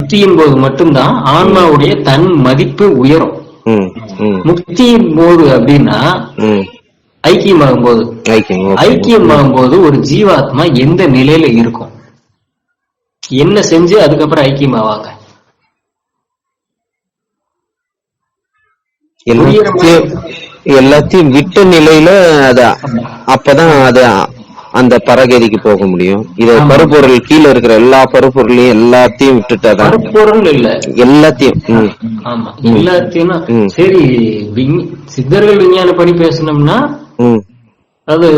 முக்தியின் போது மட்டும்தான் ஆன்மாவுடைய தன் மதிப்பு உயரும். முக்தியின் போது அப்படின்னா ஐக்கியமாகும் போது. ஐக்கியமாகும் போது ஒரு ஜீவாத்மா எந்த நிலையில இருக்கும்? என்ன செஞ்சு அதுக்கப்புறம் ஐக்கியமாவாங்க? எல்லாத்தையும் எல்லாத்தையும் விட்ட நிலையில அது அப்பதான் அது அந்த பரகதிக்கு போக முடியும். இத. பருப்பொருள் கீழே இருக்கிற எல்லா பருப்பொருளையும் எல்லாத்தையும் விட்டுட்டாதான் பருப்பொருள் இல்ல. எல்லாத்தையும். ஆமா. எல்லாத்தையும். சரி விஞ்ஞ- சித்தர்கள் விஞ்ஞானப்படி பேசணும்னா ம், அது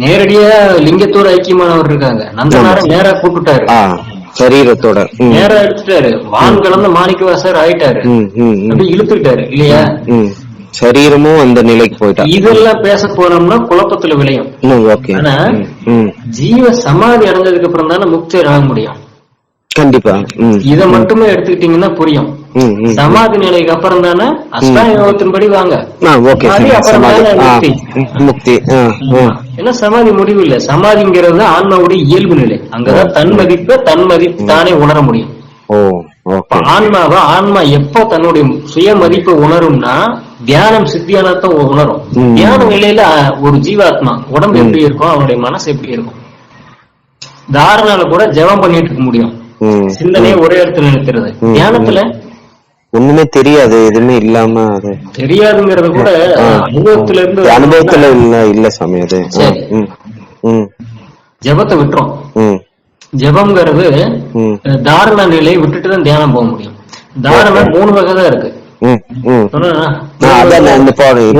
நேரடியா லிங்கத்தோட ஐக்கியமானவர் இருக்காங்க. நந்தனார நேரா கூப்பிட்டாரு. சரீரத்தோட. நேரா எடுத்துட்டாரு. வான் கலந்த மாணிக்கவாசர் ஆயிட்டாரு. ம், ம், ம், அப்படி இழுத்துக்கிட்டாரு. இல்லையா? ம். சரீரமும் அந்த நிலைக்கு போயிட்டா. இதெல்லாம் பேச போனோம்னா குழப்பத்துல விளையும். ஓகே. ஆனா. ஜீவ சமாதி அடைஞ்சதுக்கு அப்புறம் தானே முக்தி ஆக முடியும். கண்டிப்பா இத மட்டுமே எடுத்துக்கிட்டீங்கன்னா புரியும். சமாதி நிலைக்கு அப்புறம் தானே அஷ்டாயோகத்தின்படி வாங்க. முக்தி. ஏன்னா சமாதி முடிவு இல்ல. சமாதிங்கிறது ஆன்மாவுடைய இயல்பு நிலை. அங்கதான் தன் மதிப்பை தன் மதிப்பு தானே உணர முடியும். ஆன்மாவை ஆன்மா எப்போ தன்னுடைய சுய மதிப்பை உணரும்னா தியானம் சித்தியானத்தான் உணரும். தியான நிலையில ஒரு ஜீவாத்மா உடம்பு எப்படி இருக்கும் அவனுடைய மனசு எப்படி இருக்கும்? தாரணால கூட ஜெபம் பண்ணிட்டு இருக்க முடியும். சிந்தனையை ஒரே இடத்துல நிறுத்துறது. தியானத்துல ஒண்ணுமே தெரியாது எதுவுமே இல்லாம அது. தெரியாதுங்கிறது கூட. அனுபவத்துல இருந்து அனுபவத்துல இல்ல இல்ல சாமி அது. ஜெபத்தை விட்டுரும். ஜெபம்ங்கிறது தாரண நிலையை விட்டுட்டு தான் தியானம் போக முடியும். தாரணம் மூணு வகை தான் இருக்கு.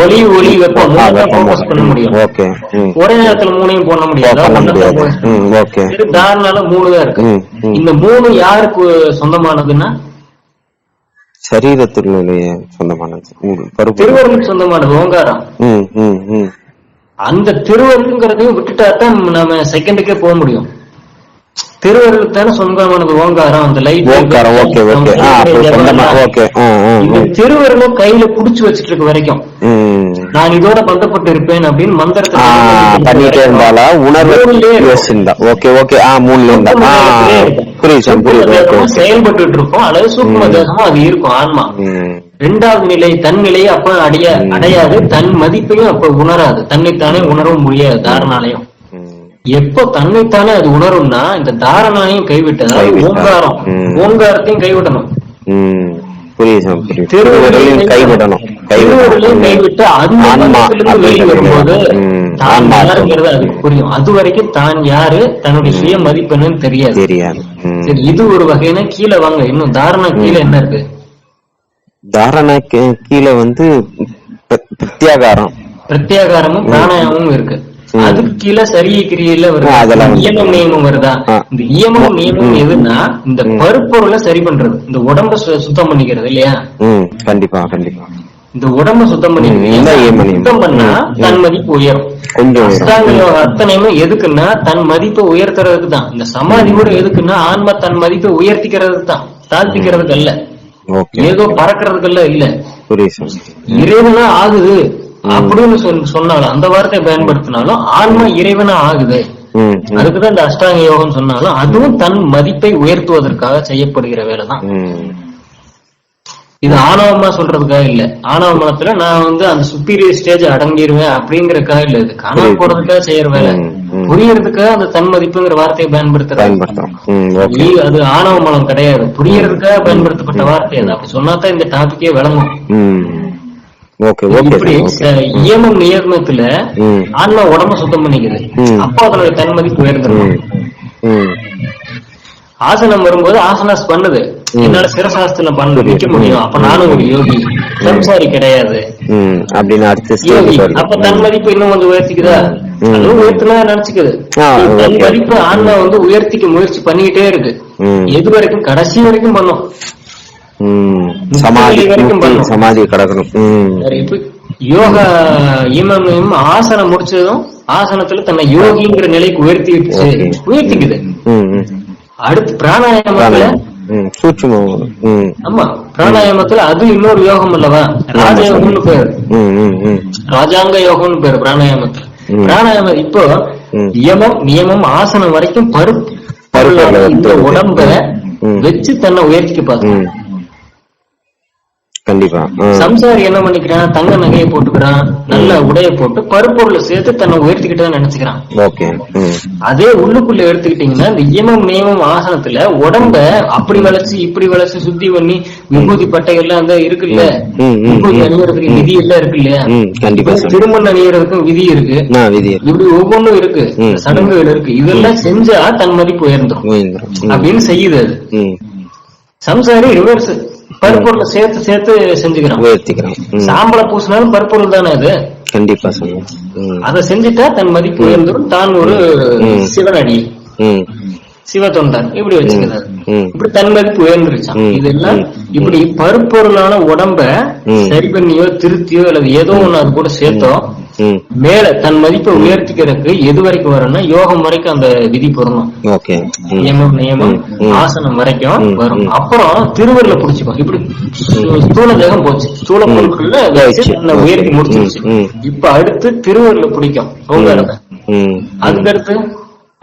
ஒளி ஒளி வெப்பம் பண்ண முடியும். ஒரே நேரத்துல மூணையும் போட முடியாது. தாரணால மூணு தான் இருக்கு. இந்த மூணு யாருக்கு சொந்தமானதுன்னா? சரீரத்தினுடைய சொந்தமானது. திருவருளுக்கு சொந்தமானது ஓங்காரம். அந்த திருவருளுங்கிறதையும் விட்டுட்டா தான் நம்ம செகண்டுக்கே போக முடியும். திருவருளுக்கு தானே சொந்தமானது ஓங்காரம் அந்த லைட் ஓங்காரம் ஓகே ஓகே இந்த திருவருளும் கையில புடிச்சு வச்சிட்டு இருக்க வரைக்கும். நான் இதோட பந்தப்பட்டு இருப்பேன் அப்படின்னு மந்திரத்தை பண்ணிட்டே இருந்தாலா உணர்வு ஓகே ஓகே ஆ மூணுல இருந்தா. புரியுது செயல்பட்டு இருக்கும் அல்லது சூக்ம தேசமும் அது இருக்கும் ஆன்மா. ம், இரண்டாவது நிலை தன் நிலையை அப்ப அடைய அடையாது. தன் மதிப்பையும் அப்ப உணராது. தன்னைத்தானே உணரவும் முடியாது தாரணாலயம். எப்போ தன்னைத்தானே அது உணரும்னா இந்த தாரணாலையும் கைவிட்டு அதாவது கைவிட்டா. ஓங்காரம். ஓங்காரத்தையும் கைவிடணும். கைவிடணும். கைவிட்டு அதுக்கு புரியும். அது வரைக்கும் தான் யாரு தன்னுடைய சுய மதிப்பு என்னன்னு தெரியாது. சரி இது ஒரு வகைனா கீழே வாங்க. இன்னும் தாரணா கீழே என்ன இருக்கு? தாரண கீழே வந்து பிர- பிரத்யாகாரம். பிரத்யாகாரமும் பிராணாயாமமும் இருக்கு. அதுக்கு கீழே சரிய கிரியையில ஆ, வருது இயமம் நியமம் வருதா. இந்த நியமம் ம். எதுன்னா இந்த. பருப்பொருளை சரி பண்றது இந்த உடம்ப சுத்தம் பண்ணிக்கிறது இல்லையா கண்டிப்பா கண்டிப்பா இந்த உடம்ப சுத்தம் நியமம். சுத்தம் பண்ணா. தன் மதிப்பு உயரும். அஷ்டாங்க அத்தனையுமே எதுக்குன்னா தன் மதிப்பை உயர்த்துறதுக்கு தான் இந்த சமாதி கூட எதுக்குன்னா ஆன்மா தன் மதிப்பை உயர்த்திக்கிறதுக்கு தான் தாழ்த்திக்கிறதுக்கு அல்ல ஏதோ பறக்கிறதுக்கு இல்ல சாமி. இறைவனா ஆகுது அப்படின்னு சொல்- சொன்னாலும் அந்த வார்த்தையை பயன்படுத்தினாலும் ஆன்மா இறைவனா ஆகுது. அதுக்குதான் இந்த அஷ்டாங்க யோகம் சொன்னாலும் அதுவும் தன் மதிப்பை உயர்த்துவதற்காக செய்யப்படுகிற வேலை தான். இது ஆணவமா சொல்றதுக்காக இல்ல. ஆணவ மனத்துல நான் வந்து அந்த சுப்பீரியர் ஸ்டேஜ் அடங்கிடுவேன் அப்படிங்கறதுக்காக இல்ல இது. காணாம. போறதுக்காக செய்யற வேலை. புரியறதுக்காக அந்த தன் மதிப்புங்கிற வார்த்தையை பயன்படுத்துறாங்க அது ஆணவ மலம் கிடையாது. புரியறதுக்காக பயன்படுத்தப்பட்ட வார்த்தை அது. அப்படி சொன்னாதான் இந்த டாபிக்கே விளங்கும். இப்படி இயமம் நியமத்துல ம். ஆன்மா உடம்ப சுத்தம் பண்ணிக்குது. அப்போ அதனுடைய தன் மதிப்பு உயர்ந்துடும் ஆசனம் வரும்போது ஆசனாஸ் பண்ணுது. என்னால சிரசாஸ்திரம் பண்ண. நிக்க முடியும். அப்ப நானும் ஒரு யோகி. சம்சாரி கிடையாது. அப்படின்னு அடுத்த அப்ப தன் மதிப்பு இன்னும் கொஞ்சம் உயர்த்திக்குதா. அதுவும் உயர்த்தினா நினைச்சுக்குது. தன். மதிப்பு ஆன்மா வந்து உயர்த்திக்க முயற்சி பண்ணிக்கிட்டே இருக்கு. எது வரைக்கும்? கடைசி வரைக்கும் பண்ணும். சமாதி. சமாதி கடக்கணும். யோகா இமம் ஆசனம் முடிச்சதும் ஆசனத்துல தன்னை யோகிங்கிற நிலைக்கு உயர்த்திடுச்சு ஓகே. உயர்த்திக்குது. அடுத்து பிராணாயாமத்துல சூட்சுமம். ஆமா பிராணாயாமத்துல அது இன்னொரு யோகம் அல்லவா? ராஜயோகம்னு பேரு. ராஜாங்க யோகம்னு பேரு பிராணாயாமத்துல. பிராணாயாமம் இப்போ ம். நியமம் நியமம் ஆசனம் வரைக்கும் பரு பருப்பொருளை இந்த வந்து- உடம்ப. வச்சு தன்னை உயர்த்திக்க ம். கண்டிப்பா. சம்சாரி என்ன பண்ணிக்கிறான் தங்க நகையை போட்டுக்கிறான் நல்ல உடைய போட்டு பருப்பொருளை சேர்த்து தன்னை உயர்த்திக்கிட்டு நினைச்சுக்கிறான் ஓகே. அதே உள்ளுக்குள்ள எடுத்துக்கிட்டீங்கன்னா இந்த இயமம் நியமம் ஆசனத்துல உடம்ப அப்படி வளைச்சு இப்படி வளைச்சு சுத்தி பண்ணி விபூதி பட்டைகள்லாம் அந்த இருக்குல்ல விபூதி. அணியறதுக்கு விதி எல்லாம் இருக்கு இல்லையா கண்டிப்பா. திருமணம் அணியறதுக்கும் விதி இருக்கு இப்படி ஒவ்வொன்றும் இருக்கு. சடங்குகள் இருக்கு இதெல்லாம் செஞ்சா தன் மதிப்பு உயர்ந்துரும் உயர்ந்துரும். ம். அப்படின்னு செய்யுது அது. சம்சாரி ரிவர்ஸ் பருப்பொருளை சேர்த்து சேர்த்து செஞ்சுக்கிறான். உயர்த்திக்கிறோம். சாம்பலை பூசினாலும் பருப்பொருள் தானே அது? கண்டிப்பா ம். அதை செஞ்சுட்டா தன் மதிப்பு உயர்ந்துரும் தான் ஒரு. சிவனடி. ம். சிவ தொண்டர் இப்படி வச்சுக்கிறாரு. இப்படி தன் மதிப்பு உயர்ந்துருச்சான். இதெல்லாம். இப்படி பருப்பொருளான உடம்ப. சரி பண்ணியோ திருத்தியோ அல்லது ஏதோ ஒண்ணு அது கூட சேர்த்தோ. மேல தன் மதிப்பை உயர்த்திக்கிறதுக்கு எது வரைக்கும் வரும்னா யோகம் வரைக்கும் அந்த விதி பொருணும். நியமம் நியமம். ஆசனம் வரைக்கும். வரும். அப்புறம் திருவருள புடிச்சுக்கும் இப்படி ஸ்தூ- ஸ்தூல தேகம் போச்சு ஸ்தூல. பொருட்கள்ல உயர்த்தி முடிச்சிருச்சு. இப்ப அடுத்து திருவருள பிடிக்கும் ம். அதுக்கு அடுத்து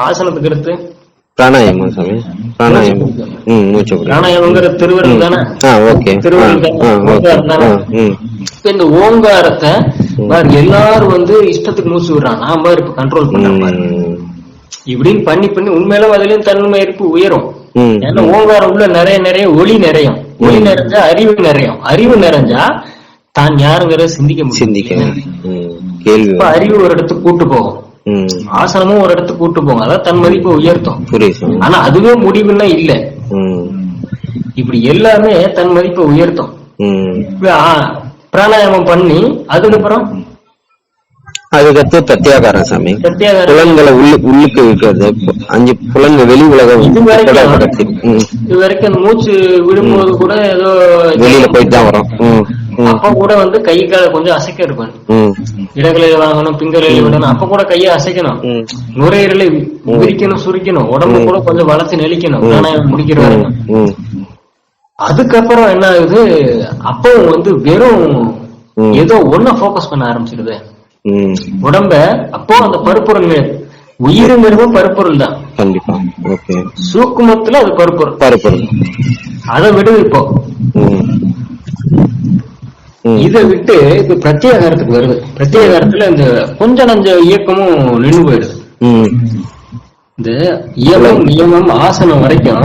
ஆசனத்துக்கு அடுத்து பிராணாயாமம் சாமி. பிராணாயாமம். ம் மூச்சு. பிராணாயாமங்கிற திருவருள் தானே? ஆ ஓகே. திருவருள் இந்த ஓங்காரத்தை பாரு, எல்லாரும் வந்து இஷ்டத்துக்கு மூச்சு விடுறான் நான் பாரு இப்ப கண்ட்ரோல் பண்றேன். இப்படின்னு பண்ணி பண்ணி உண்மையில அதுலயும் தன்மை இருப்பு உயரும். ஏன்னா ஓங்காரம் உள்ள நிறைய நிறைய ஒளி நிறையும். ஒளி நிறைஞ்சா அறிவு நிறையும். அறிவு நிறைஞ்சா தான் யாருங்கிறத சிந்திக்க முடியும். இப்ப அறிவு ஒரு இடத்துக்கு கூட்டு போகும். ஆசனமும் ஒரு இடத்துக்கு கூட்டு போகும் அதான் தன் மதிப்பை உயர்த்தும். ஆனா அதுவே முடிவுன்னா இல்ல. இப்படி எல்லாமே தன் மதிப்பை உயர்த்தும். பிராணாயாமம் பண்ணி அதுக்கப்புறம்? அதுக்கடுத்து பிரத்யாகாரம் சாமி. புலன்களை உள்ளு உள்ளுக்கு இருக்கிறது அஞ்சு புலன்கள் வெளி உலகம் இது வரைக்கும் மூச்சு விடும்போது கூட ஏதோ வெளியில போயிட்டு தான் வரும். அப்ப கூட வந்து கை கால கொஞ்சம் அசைக்க இருக்கும். இடகலையில வாங்கணும் பிங்கலையில விடணும் அப்ப கூட கையை அசைக்கணும். நுரையீரலை விரிக்கணும் சுரிக்கணும். உடம்பு கூட கொஞ்சம் வளர்த்து நெளிக்கணும். பிராணாயாமம் முடிக்கிற வரைக்கும். அதுக்கப்புறம் என்ன ஆகுது? அப்பவும் வந்து வெறும். ஏதோ ஒன்ன ஃபோக்கஸ் பண்ண ஆரம்பிச்சிருது. உடம்ப அப்போ அந்த பருப்பொருள் உயிருங்கிறதும் பருப்பொருள் தான். கண்டிப்பா. சூக்குமத்துல அது பருப்பொருள். பருப்பொருள். அதை விடு இப்போ. இதை விட்டு இது பிரத்யேகாரத்துக்கு வருது பிரத்யேகாரத்துல இந்த கொஞ்ச நஞ்ச இயக்கமும் நின்று போயிடுது. இந்த இயமம் நியமம் ஆசனம் வரைக்கும்.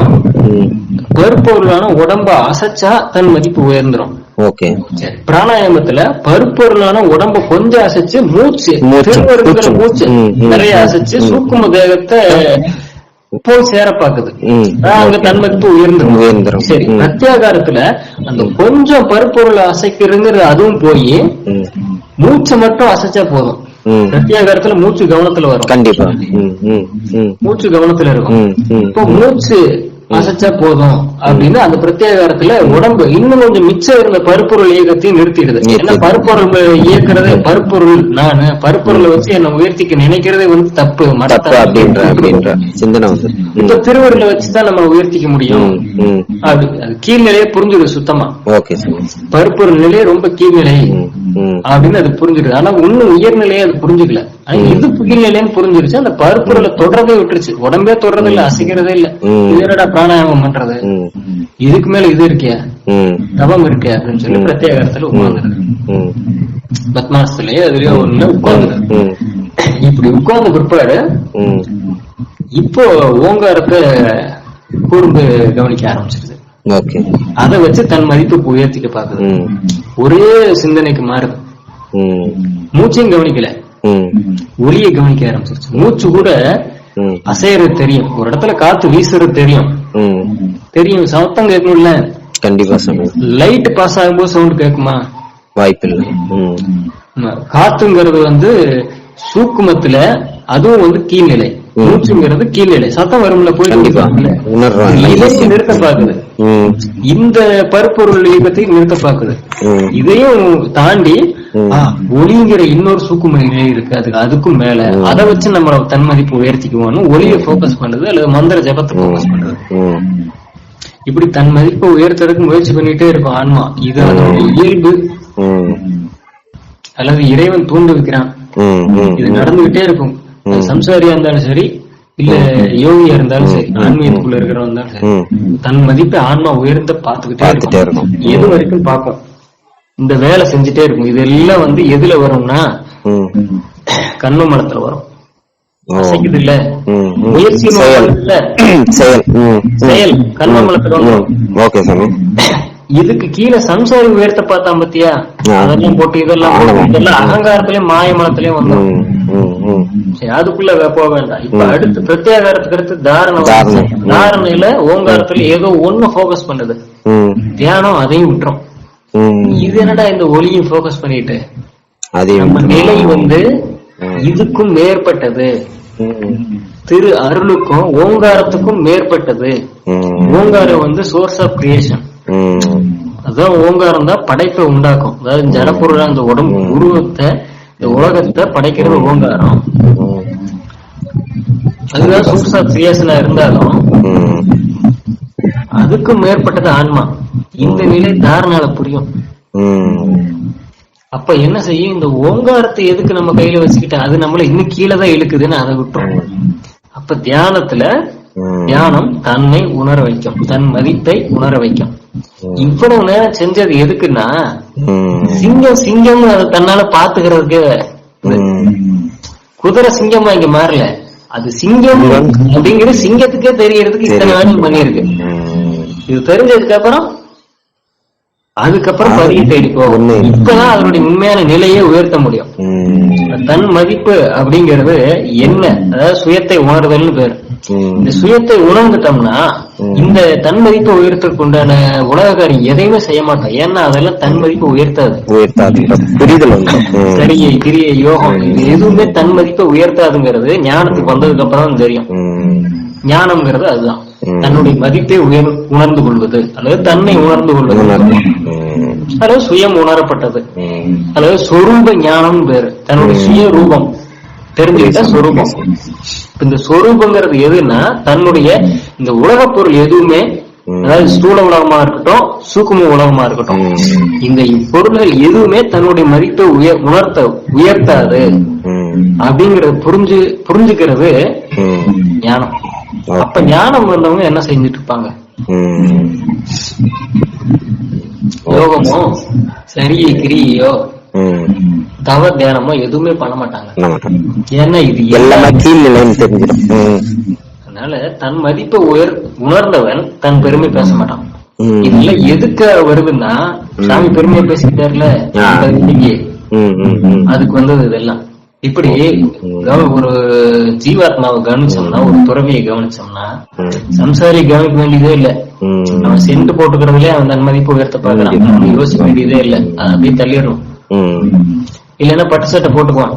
பருப்பொருளான உடம்ப அசைச்சா தன் மதிப்பு உயர்ந்துரும் ஓகே சரி. பிராணாயாமத்துல பருப்பொருளான உடம்ப கொஞ்சம் அசைச்சு மூச்சு மூச்சு, நிறைய அசைச்சு. சூக்கும தேகத்தை போய் சேர பாக்குது. அங்க தன் மதிப்பு உயர்ந்துரும். சரி ம். பிரத்யாகாரத்துல அந்த கொஞ்சம் பருப்பொருளை அசைக்கிறதுங்கிறது அதுவும் போய். மூச்சை மட்டும் அசைச்சா போதும். பிரத்யாகாரத்துல மூச்சு கவனத்துல வரும் கண்டிப்பா. மூச்சு கவனத்துல இருக்கும். இப்போ மூச்சு அசைச்சா போதும் அப்படின்னு அந்த பிரத்யேகாரத்துல உடம்பு இன்னும் கொஞ்சம் மிச்சம் இருந்த பருப்பொருள் இயக்கத்தையும் நிறுத்திடுது. ஏன்னா. பருப்பொருள் இயக்குறதே? பருப்பொருள். நானு பருப்பொருளை வச்சு என்ன உயர்த்திக்க நினைக்கிறதே வந்து தப்பு. மட தப்பு அப்படின்ற அப்படின்ற சிந்தனை வந்து. இப்ப திருவருளை வச்சுதான் நம்ம உயர்த்திக்க முடியும். அது கீழ்நிலையே புரிஞ்சிடும் சுத்தமா. ஓகே பருப்பொருள் நிலையே ரொம்ப கீழ்நிலை. அப்படின்னு அது புரிஞ்சிடுது ஆனா இன்னும் உயர்நிலையே அது புரிஞ்சுக்கல. இது கீழ்நிலைன்னு புரிஞ்சிருச்சு அந்த பருப்பொருளை தொடரதே விட்டுருச்சு உடம்பே தொடரதே இல்ல அசைக்கிறதே இல்ல ம். இது என்னடா பிராணாயாமம் பண்றது. இதுக்கு மேல இது இருக்கியா. தவம் இருக்கே அப்படின்னு சொல்லி ம். பிரத்யேகத்துல உட்கார்ந்துருது ம். பத்மாசத்துலயே அதுலயே ஒண்ணு உட்கார்ந்து. இப்படி உட்கார்ந்த பிற்பாடு. இப்போ ஓங்காரத்தை கூர்ந்து கவனிக்க ஆரம்பிச்சிருது அதை வச்சு தன் மதிப்பு உயர்த்திக்க பாக்குது. ஒரே சிந்தனைக்கு மாறுது. மூச்சையும் கவனிக்கல. ஒளியை கவனிக்க ஆரம்பிச்சிருச்சு மூச்சு கூட. அசையறது தெரியும் ஒரு இடத்துல காத்து வீசுறது தெரியும். தெரியும் சத்தம் கேட்கணும்ல கண்டிப்பா லைட் பாஸ் ஆகும்போது சவுண்ட் கேட்குமா வாய்ப்பில்லை ம். ஆமா. காத்துங்கிறது வந்து சூக்குமத்துல அதுவும் வந்து கீழ்நிலை. மூச்சுங்கிறது கீழ்நிலை சத்தம் வரும்ல. உணர்றாங்க இதையும் நிறுத்த பாக்குது. இந்த பருப்பொருள் இயக்கத்தையும் நிறுத்த பாக்குது. இதையும் தாண்டி ஒளிங்கிற இன்னொரு சூக்கும நிலை இருக்கு. அதுக்கு அதுக்கும் மேல. அதை வச்சு நம்ம தன் மதிப்பு உயர்த்திக்குவோம்னு ஒளியை ஃபோக்கஸ் பண்ணுது அல்லது மந்திர ஜபத்தை ஃபோக்கஸ் பண்ணுது ம். இப்படி தன் மதிப்பை உயர்த்துறதுக்கு முயற்சி பண்ணிட்டே இருக்கும் ஆன்மா. இது அதோட இயல்பு. அல்லது இறைவன் தூண்டு வைக்கிறான். இது நடந்துகிட்டே இருக்கும். சம்சாரியா இருந்தாலும் சரி இல்ல யோகியா இருந்தாலும் சரி ஆன்மீகத்துக்குள்ள இருக்கிறவங்க இருந்தாலும் சரி தன் மதிப்பை ஆன்மா உயர்ந்த பார்த்துக்கிட்டே பார்த்துட்டே இருக்கும். எது வரைக்கும் பார்க்கும் இந்த வேலை செஞ்சுட்டே இருக்கும். இதெல்லாம் வந்து எதுல வரும்னா கண்ணு மலத்துல வரும். அசைக்குது இல்ல. முயற்சி செயல். இல்ல செயல். ம் ம். செயல். கண்மமலத்துல ம். வரும். இதுக்கு கீழே சம்சாரி உயர்த்த பார்த்தா பத்தியா. அதெல்லாம் போட்டு இதெல்லாம். இதெல்லாம் அகங்காரத்திலயும் மாயமலத்திலயும் வந்துடும் ம் ம் ம். சரி அதுக்குள்ள போக வேண்டாம். இப்ப. அடுத்து பிரத்யேகாரத்துக்கு அடுத்து தாரணம். தாரணையில ஓங்காரத்துல ஏதோ ஒண்ணு ஃபோக்கஸ் பண்ணுது. தியானம் அதையும் விட்டுரும். இது என்னடா இந்த ஒளியும் ஃபோக்கஸ் பண்ணிட்டு? அதே நம்ம நிலை வந்து. இதுக்கும் மேற்பட்டது. திரு அருளுக்கும் ஓங்காரத்துக்கும் மேற்பட்டது. ஓங்காரம் வந்து சோர்ஸ் ஆஃப் கிரியேஷன் அதான் ஓங்காரம் தான் படைப்பை உண்டாக்கும். அதாவது ஜடப்பொருளா அந்த உடம்பு. உருவத்தை இந்த உலகத்தை படைக்கிறது ஓங்காரம். அதுதான் சோர்ஸ் ஆஃப் கிரியேஷனா இருந்தாலும் அதுக்கும் மேற்பட்டது ஆன்மா. இந்த நிலை தாரணால புரியும். அப்ப என்ன செய்யும்? இந்த ஓங்காரத்தை எதுக்கு நம்ம கையில வச்சுக்கிட்டு? அது நம்மள இன்னும் கீழே தான் இழுக்குதுன்னு அதை விட்டுரும். அப்ப தியானத்துல. தியானம் தன்னை உணர வைக்கும். தன் மதிப்பை உணர வைக்கும். இவ்வளவு நேரம் செஞ்சது எதுக்குன்னா சிங்கம் சிங்கம் அதை தன்னால பாத்துக்கிறதுக்கு குதிரை சிங்கமா இங்க மாறல. அது சிங்கம் அப்படிங்கிறது சிங்கத்துக்கே தெரியறதுக்கு இத்தனை வேலையும் பண்ணிருக்கு இது தெரிஞ்சதுக்கு அப்புறம் அதுக்கப்புறம் பதியை தேடி போகும் ஒண்ணு. இப்பதான் அதனுடைய உண்மையான நிலையை உயர்த்த முடியும். தன் மதிப்பு அப்படிங்கிறது என்ன? அதாவது சுயத்தை உணர்தல்னு பேரு. இந்த சுயத்தை உணர்ந்துட்டோம்னா. இந்த தன் மதிப்பை உயர்த்தறதுக்கு உண்டான உலகக்காரன் எதையுமே செய்ய மாட்டான். ஏன்னா அதெல்லாம் தன் மதிப்பை உயர்த்தாது. சரியை கிரியை யோகம் இது எதுவுமே தன் மதிப்பை உயர்த்தாதுங்கிறது ஞானத்துக்கு வந்ததுக்கு அப்புறம் தெரியும் ஞானம்ங்கிறது அதுதான். தன்னுடைய மதிப்பை உயர் உணர்ந்து கொள்வது அல்லது தன்னை உணர்ந்து கொள்வது. அல்லது சுயம் உணரப்பட்டது. அல்லது சொரூப ஞானம் பேரு தன்னுடைய சுய ரூபம். தெரிஞ்சுக்கிட்டா சொரூபம். இந்த சொரூபங்கிறது எதுன்னா தன்னுடைய இந்த உலகப் பொருள் எதுவுமே. அதாவது ஸ்தூல உலகமா இருக்கட்டும் சூக்கும உலகமா இருக்கட்டும். இந்த பொருள்கள் எதுவுமே தன்னுடைய மதிப்பை உயர் உணர்த்த உயர்த்தாது. அப்படிங்கறது புரிஞ்சு புரிஞ்சுக்கிறது ஞானம். அப்ப ஞானம் வந்தவங்க என்ன செஞ்சுட்டு இருப்பாங்க? யோகமோ சரியை கிரியையோ ம். தவ தியானமோ எதுவுமே பண்ண மாட்டாங்க. ஏன்னா இது எல்லாமே கீழ்நிலைன்னு தெரிஞ்சிடும். அதனால தன் மதிப்பை உயர் உணர்ந்தவன் தன் பெருமை பேச மாட்டான். இதுல எதுக்கு வருதுன்னா சாமி பெருமையை பேசிக்கிட்டாருல? அதுக்கு வந்தது இதெல்லாம். இப்படி ஒரு ஜீவாத்மாவை கவனிச்சோம்னா ஒரு துறவியை கவனிச்சோம்னா சம்சாரி கவனிக்க வேண்டியதே இல்ல. அவன் சென்ட் போட்டுக்கிறதுலயே அவன் தன் மதிப்பு உயர்த்த பாக்குறான் யோசிக்க வேண்டியதே இல்ல. அப்படியே தள்ளிடணும் ம். இல்லைன்னா பட்டு சட்டை போட்டுக்குவான்.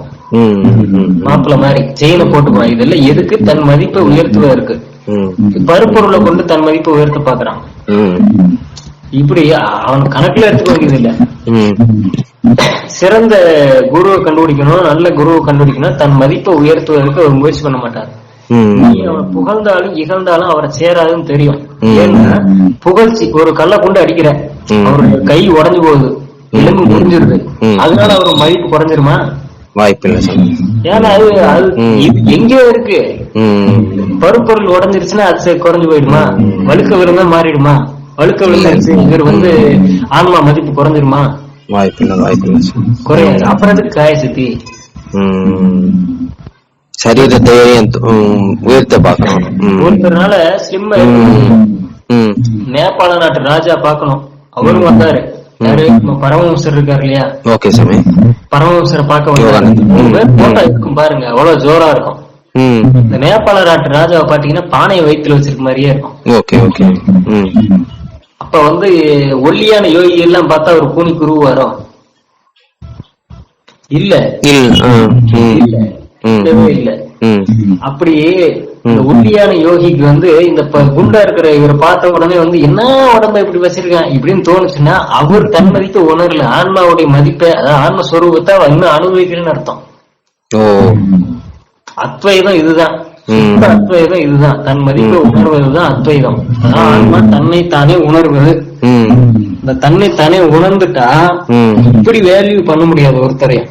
மாப்பிள்ள மாதிரி செயினை போட்டுக்குவான். இதெல்லாம் எதுக்கு தன் மதிப்பை உயர்த்துவதற்கு? ம். பருப்பொருளை கொண்டு தன் மதிப்பை உயர்த்த பாக்குறான் இப்படி அவன் கணக்குல எடுத்துக்க வேண்டியது இல்ல. சிறந்த குருவை கண்டுபிடிக்கணும் நல்ல குருவை கண்டுபிடிக்கணும் தன் மதிப்பை உயர்த்துவதற்கு அவர் முயற்சி பண்ண மாட்டார். நீ புகழ்ந்தாலும் இகழ்ந்தாலும் அவரை சேராதுன்னு தெரியும். ஏன்னா புகழ்ச்சி ஒரு கல்லை கொண்டு அடிக்கிற. அவருடைய கை உடைஞ்சு போகுது. எலும்பு முடிஞ்சிருது. அதனால அவர் மதிப்பு குறைஞ்சிருமா? வாய்ப்பில்லை சாமி ஏன்னா அது அது எங்கேயோ இருக்கு. பருப்பொருள் உடஞ்சிருச்சுன்னா அது குறைஞ்சு போயிடுமா? வழுக்க விழுந்தா மாறிடுமா? வழுக்க விழுந்துருச்சு இவர் வந்து ஆன்மா மதிப்பு குறைஞ்சிருமா? வாய்ப்பில்லை வாய்ப்பில்லை சாமி குறையாது அப்புறம் காய சுத்தி? ம். சரீரத்தை ம், உயர்த்த பார்க்கணும். ம். ஒருத்தர்னால ஸ்லிம் நேபாள நாட்டு ராஜா பார்க்கணும். அவரும் வந்தாரு. பரமஹம்சர் இருக்காரு இல்லையா? ஓகே சாமி. பரமஹம்சரை பார்க்க வந்தாரு. இருக்கும் பாருங்க. அவ்வளவு ஜோரா இருக்கும். இந்த நேபாள நாட்டு ராஜாவை பாத்தீங்கன்னா பானையை வயித்துல வச்சிருக்க மாதிரியே இருக்கும். Okay okay. அப்ப வந்து ஒல்லியான யோகி எல்லாம் பார்த்தா ஒரு கூனி குருவாரோ? இல்ல. இல்ல. இல்ல. இல்ல. ம். அப்படியே இந்த ஒல்லியான யோகிக்கு வந்து இந்த குண்டா இருக்கிற இவரை பார்த்த உடனே வந்து என்ன உடம்ப இப்படி வச்சிருக்கான் இப்படின்னு தோணுச்சுன்னா அவர் தன் மதிப்பை உணரல. ஆன்மாவுடைய மதிப்பை அதாவது ஆன்ம ஸ்வரூபத்தை அவர் இன்னும் அனுபவிக்கிறேன்னு அர்த்தம். அத்வைதம் இதுதான். சுத்த அத்வைதம் இதுதான். தன் மதிப்பை உணர்வதுதான் அத்வைதம். ஆன்மா தன்னை தானே உணர்வது இந்த தன்னை தானே உணர்ந்துட்டா இப்படி வேல்யூ பண்ண முடியாது ஒருத்தரையும்.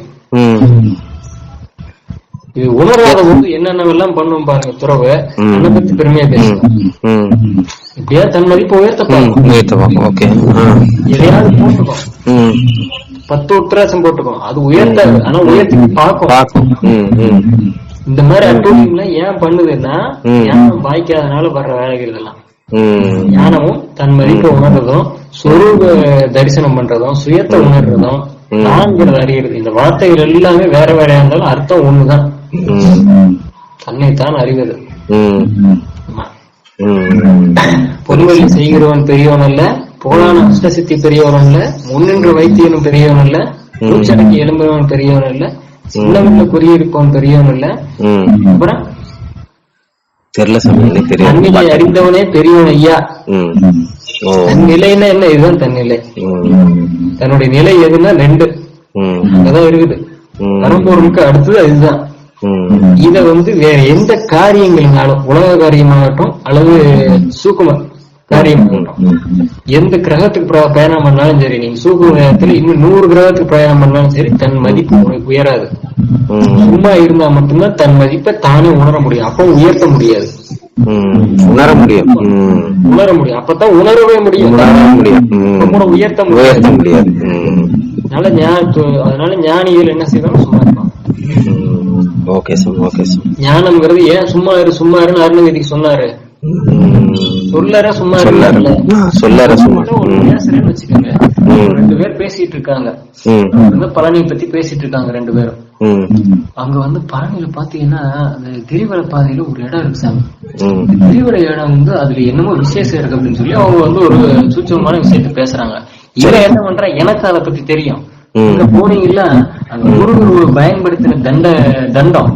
இது உணராத போது என்னென்னவெல்லாம் பண்ணும் பாருங்க துறவு. அதை பத்தி பெருமையா பேசுவோம் இப்படியா தன் மதிப்பு உயர்த்த ம். பார்க்கும் உயர்த்துவோம் ஓகே எதையாவது போட்டுக்கும் ம். பத்து உத்தராசம் போட்டுக்கும் அது உயர்த்தாது. ஆனா உயர்த்தி பார்க்கும். இந்த மாதிரி அட்டூழியம்லாம் ஏன் பண்ணுதுன்னா ம். ஞானம் வாய்க்காதனால வர்ற வேலைகள் இதெல்லாம் ஞானமும் தன் மதிப்பை உணர்றதும் சொரூப தரிசனம் பண்றதும் சுயத்தை உணர்றதும். நான்கிறது அறிகிறது இந்த வார்த்தைகள் எல்லாமே வேற வேறையா இருந்தாலும் அர்த்தம் ஒண்ணுதான். தன்னைத்தான் அறிவது. பொன்வெளி செய்கிறவன் பெரியவன் அல்ல போலான அஷ்டசித்தி பெரியவன் அல்ல முன்னின்று வைத்தியனும் பெரியவன் அல்ல ம். மூச்சடக்கி எழும்புவன் பெரியவன் அல்ல சின்னமில்ல குறியிருப்பவன் பெரியவன் அல்ல ம். அப்புறம் தெரியல சாமி தன்னிலை அறிந்தவனே பெரியவன் ஐயா. நிலைன்னா என்ன? இதுதான் தன் நிலை. ம். தன்னுடைய நிலை எதுன்னா ரெண்டு. அதான் இருக்குது. பரம்பொருளுக்கு அடுத்தது அதுதான். இத வந்து வேற எந்த காரியங்கள்னாலும் உலக காரியமாகட்டும் அல்லது சூக்கும காரியமாகட்டும் எந்த கிரகத்துக்கு பயணம் பண்ணாலும் சரி நீங்க சூக்கும கிரகத்துல இன்னும் நூறு கிரகத்துக்கு பிரயாணம் பண்ணாலும் சரி தன் மதிப்பு உனக்கு உயராது. சும்மா இருந்தா மட்டும்தான் தன் மதிப்பை தானே உணர முடியும். அப்போ உயர்த்த முடியாது. உணர முடியும். உணர முடியும். அப்பதான் உணரவே முடியும். முடியும். உயர்த்த உயர்த்த முடியாது. அதனால அதனால ஞானிகள் என்ன செய்வாங்க? சும்மா இருப்பாங்க. Okay sir. Okay sir. ஞானம்ங்கிறது ஏன் சும்மா இரு சும்மா இருன்னு அருணகிரிக்கு சொன்னாரு. சொல்லற சும்மா சொல்லாரு சும்மா பேசுறேன்னு வச்சுக்கோங்க. ரெண்டு பேர் பேசிட்டு இருக்காங்க. ம். வந்து பழனி பத்தி பேசிட்டு இருக்காங்க ரெண்டு பேரும். அங்க வந்து பழனியில பாத்தீங்கன்னா அந்த கிரிவல பாதையில ஒரு இடம் இருக்கு சாமி கிரிவல இடம் வந்து அதுல என்னமோ விசேஷம் இருக்கு அப்படின்னு சொல்லி அவங்க வந்து ஒரு சூட்சமான விஷயத்த பேசுறாங்க. இவன் என்ன பண்றா எனக்கு அதை பத்தி தெரியும். ம். இங்க போனீங்கல்ல அந்த முருகர் பயன்படுத்தின தண்ட தண்டம்.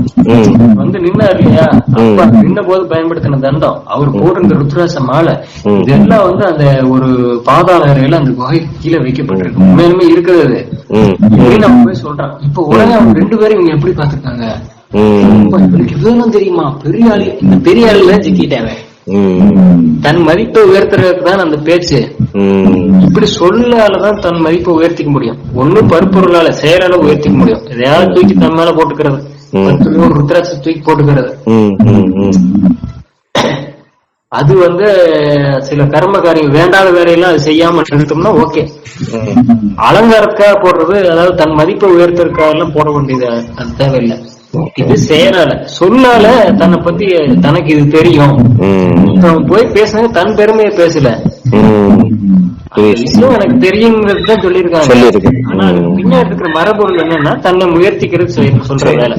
வந்து நின்னாரு இல்லையா? அப்ப நின்ன போது பயன்படுத்தின தண்டம். அவர் போட்டிருந்த ருத்ராச மாலை. இதெல்லாம் வந்து அந்த ஒரு பாதாள அறையில அந்த குகை கீழே வைக்கப்பட்டிருக்கு. உண்மையிலுமே ம். இப்படின்னு நம்ம போய் சொல்றான் இப்ப உடனே அவங்க ரெண்டு பேரும் இவங்க எப்படி பாத்துருக்காங்க இவனுக்கு தெரியுமா? பெரிய ஆளு. இந்த பெரிய ஆளுல சிக்கிட்டாங்க ம் தன் மதிப்பை உயர்த்துறதுக்கு தான் அந்த பேச்சு. இப்படி சொல்லாலதான் தன் மதிப்பை உயர்த்திக்க முடியும். ஒண்ணு பருப்பொருளால செயலால உயர்த்திக்க முடியும். எதையாவது தூக்கி தன் மேல போட்டுக்கிறது. ருத்ராட்ச தூக்கி போட்டுக்கிறது. அது வந்து சில கர்ம காரியம் வேண்டாத வேலையெல்லாம் அது செய்யாம நிறுத்தோம்னா ஓகே. அலங்காரத்துக்காக போடுறது அதாவது தன் மதிப்பை உயர்த்துறதுக்காக எல்லாம் போட வேண்டியது அது தேவையில்லை. இது செயலால. சொல்லால தன்னை பத்தி தனக்கு இது தெரியும். போய் பேசுனது தன் பெருமையை பேசல. விஷயம் எனக்கு தெரியுங்கிறது தான் சொல்லியிருக்காங்க. சொல்லியிருக்கு. ஆனா பின்னாடி இருக்கிற மரபொருள் என்னன்னா தன்னை செய்ய- சொல்ற வேலை.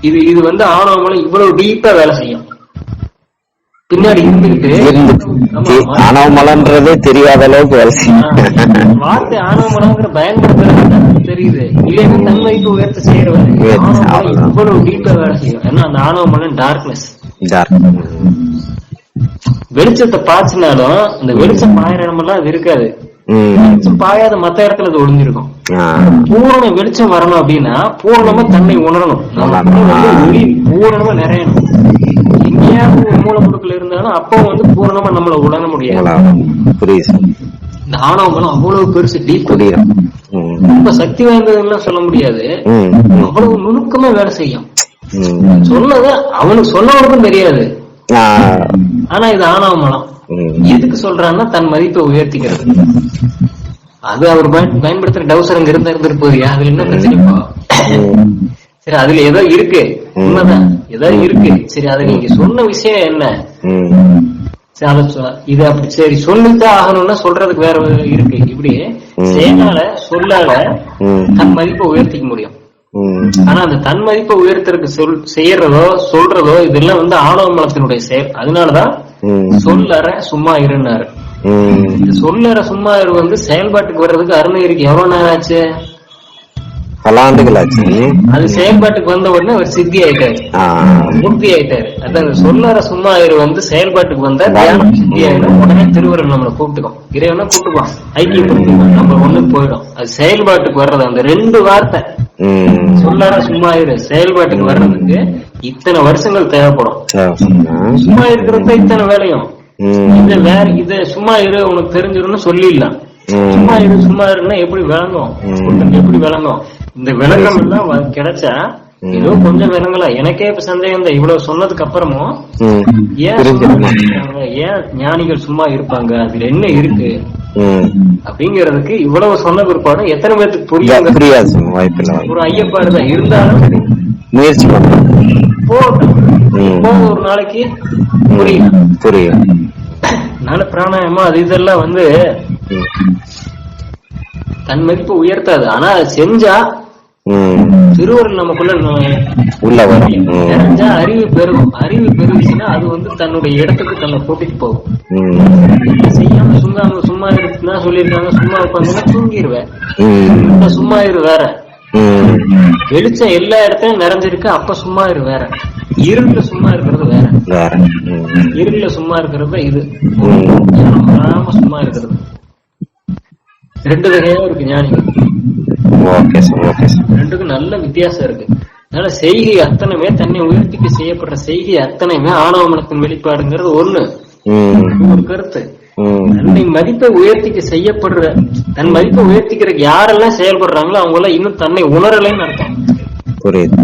இது இது வந்து ஆணவமலம் இவ்வளவு டீப்பா வேலை செய்யும். பின்னாடி இருந்துகிட்டு தெரியாத அளவுக்கு வார்த்தை ஆணவமலங்கிற பயன்படுத்துறது தெரியுது. இல்லைன்னா தன்மைக்கு உயர்த்த செய்யற வேலை உயர்த்த, ஆணவமலம் அவ்வளவுதான். இவ்வளவு டீப்பா வேலை செய்யும். ஏன்னா அந்த டார்க்னஸ் வெளிச்சத்தை பாய்ச்சினாலும் அந்த வெளிச்சம் பாயிற இடமெல்லாம் அது இருக்காது. வெளிச்சம் பாயாத மத்த இடத்துல அது ஒளிஞ்சிருக்கும். பூரண வெளிச்சம் வரணும் அப்படின்னா பூரணமா தன்னை உணரணும். பூரணமா நிறையணும். எங்கேயாவது ஒரு மூல முடுக்குல இருந்தாலும் அப்போ வந்து பூரணமா நம்மள உணர முடியாது. புரியுது. இந்த அவ்வளவு பெருசு டீப் புரியுது. ம். ரொம்ப சக்தி வாய்ந்ததுலாம் சொல்ல முடியாது. அவ்வளவு நுணுக்கமா வேலை செய்யும். சொன்னது அவனுக்கு சொன்னவனுக்கும் தெரியாது. ஆனா இது ஆணவ மலம் ம். எதுக்கு சொல்றான்னா தன் மதிப்பை உயர்த்திக்கிறது. அது அவர் பயன்- பயன்படுத்துற டவுசர் அங்க இருந்தா இருந்துட்டு போகுது அதுல என்ன பிரச்சனை? சரி அதுல ஏதோ இருக்கு. உண்மைதான். ஏதோ இருக்கு. சரி அதை நீங்க சொன்ன விஷயம் என்ன? இது அப்படி சரி சொல்லித்தான் ஆகணும்னா சொல்றதுக்கு வேற இருக்கு. இப்படி செயலால சொல்லால தன் மதிப்பை உயர்த்திக்க முடியும். ஆனா அந்த தன் மதிப்பை உயர்த்துறதுக்கு சொல் செய்யறதோ சொல்றதோ இதெல்லாம் வந்து ஆணவ மலத்தினுடைய செயல் அதனாலதான் சொல்லற சும்மா இருந்தாரு சொல்லற சும்மா இரு வந்து செயல்பாட்டுக்கு வர்றதுக்கு அருணகிரிக்கு எவ்வளவு நேரம் ஆச்சு? பல ஆண்டுகள் ஆச்சு அது செயல்பாட்டுக்கு வந்த உடனே அவர் சித்தி ஆயிட்டாரு. மூர்த்தி ஆயிட்டாரு. அதான் சொல்லற சும்மா இரு வந்து செயல்பாட்டுக்கு வந்தா தியானம் சித்தி ஆயிடும். உடனே திருவருள் நம்மளை கூப்பிட்டுக்கும். இறைவனை கூப்பிட்டுக்குவான். ஐக்கியப்படுத்திக்குவான் நம்ம ஒண்ணுக்கு போயிடும். அது செயல்பாட்டுக்கு வர்றது அந்த ரெண்டு வார்த்தை. சொல்லார சும்மா இரு. செயல்பாட்டுக்கு வர்றதுக்கு இத்தனை வருஷங்கள் தேவைப்படும். சும்மா இருக்கிறது இத்தனை வேலையும். இத வேற இத சும்மா இரு உனக்கு தெரிஞ்சிரும்னு சொல்லிடலாம். சும்மா இரு சும்மா இருன்னா எப்படி விளங்கும்? எப்படி விளங்கும்? இந்த விளக்கம் எல்லாம் கிடைச்சா. ஏதோ கொஞ்சம் வேணுங்களா எனக்கே இப்ப சந்தேகம் தான் இவ்வளவு சொன்னதுக்கு அப்புறமும். ஏன்? ஏன் ஞானிகள் சும்மா இருப்பாங்க? அதுல என்ன இருக்கு. அப்படிங்கறதுக்கு இவ்வளவு சொன்ன பிற்பாடும் எத்தனை பேருக்கு புரியுங்க புரியாது. வாய்ப்பில்லை. வாய்ப்பு ஒரு ஐயப்பாடு தான் இருந்தாலும் முயற்சி பண்றேன் போகட்டும். ம். போக ஒரு நாளைக்கு புரியும். புரியும். அதனால பிராணாயாமம் அது இதெல்லாம் வந்து. தன் மதிப்பை உயர்த்தாது. ஆனா அது செஞ்சா. திருவருள் நமக்குள்ள உள்ள வரும். நிறைஞ்சா அறிவு பெருகும். அறிவு பெருகுச்சுன்னா அது வந்து தன்னுடைய இடத்துக்கு தன்னை கூட்டிட்டு போகும். செய்யாம சும்மா சும்மா இருக்குன்னா சொல்லியிருக்காங்க சும்மா உட்காந்துன்னா தூங்கிடுவேன் சும்மா இரு வேற. வெளிச்சம் எல்லா இடத்துலயும் நிறைஞ்சிருக்கு அப்ப சும்மா இரு வேற. இருள்ல சும்மா இருக்கிறது வேற. இருள்ல சும்மா இருக்கிறது இது. சும்மா இருக்கிறது. ரெண்டு வகையா இருக்கு ஞானிகள். Okay sir okay sir. ரெண்டுக்கும் நல்ல வித்தியாசம் இருக்கு. அதனால செய்கை அத்தனையுமே தன்னை உயர்த்திக்கு செய்யப்படுற செய்கை அத்தனையுமே ஆணவ மனத்தின் வெளிப்பாடுங்கிறது ஒண்ணு. ஒரு கருத்து. தன்னை மதிப்பை உயர்த்திக்கு செய்யப்படுற தன் மதிப்பை உயர்த்திக்கிறதுக்கு யாரெல்லாம் செயல்படுறாங்களோ அவங்க எல்லாம் இன்னும் தன்னை உணரலைன்னு அர்த்தம். புரியுது.